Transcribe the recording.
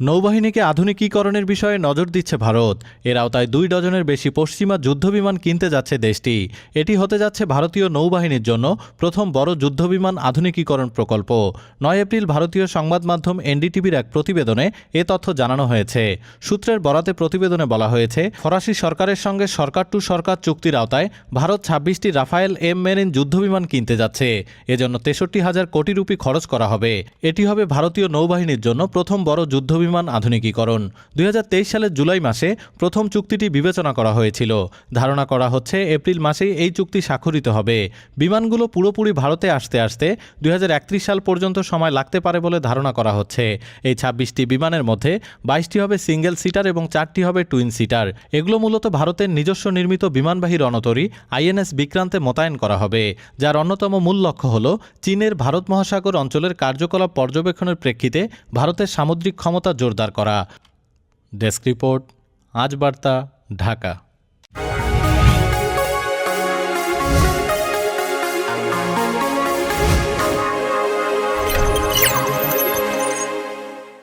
নৌবাহিনীকে আধুনিকীকরণের বিষয়ে নজর দিচ্ছে ভারত। এর আওতায় দুই ডজনের বেশি পশ্চিমা যুদ্ধবিমান কিনতে যাচ্ছে দেশটি। এটি হতে যাচ্ছে ভারতীয় নৌবাহিনীর জন্য প্রথম বড় যুদ্ধবিমান আধুনিকীকরণ প্রকল্প। নয় এপ্রিল ভারতীয় সংবাদ মাধ্যম এনডিটিভির এক প্রতিবেদনে এ তথ্য জানানো হয়েছে। সূত্রের বরাতে প্রতিবেদনে বলা হয়েছে, ফরাসি সরকারের সঙ্গে সরকার টু সরকার চুক্তির আওতায় ভারত ছাব্বিশটি রাফায়েল এম মেরিন যুদ্ধবিমান কিনতে যাচ্ছে। এজন্য তেষট্টি হাজার কোটি রুপি খরচ করা হবে। এটি হবে ভারতীয় নৌবাহিনীর জন্য প্রথম বড় যুদ্ধবিমান আধুনিকীকরণ। দুই হাজার তেইশ সালের জুলাই মাসে প্রথম চুক্তিটি বিবেচনা করা হয়েছিল। ধারণা করা হচ্ছে এপ্রিল মাসেই এই চুক্তি স্বাক্ষরিত হবে। বিমানগুলো পুরোপুরি ভারতে আসতে আসতে দুই হাজার একত্রিশ সাল পর্যন্ত সময় লাগতে পারে বলে ধারণা করা হচ্ছে। এই ছাব্বিশটি বিমানের মধ্যে বাইশটি হবে সিঙ্গেল সিটার এবং চারটি হবে টুইন সিটার। এগুলো মূলত ভারতের নিজস্ব নির্মিত বিমানবাহী রণতরী আইএনএস বিক্রান্তে মোতায়েন করা হবে, যার অন্যতম মূল লক্ষ্য হল চীনের ভারত মহাসাগর অঞ্চলের কার্যকলাপ পর্যবেক্ষণের প্রেক্ষিতে ভারতের সামুদ্রিক ক্ষমতা জোরদার করা। ডেস্ক রিপোর্ট আজ বার্তা ঢাকা।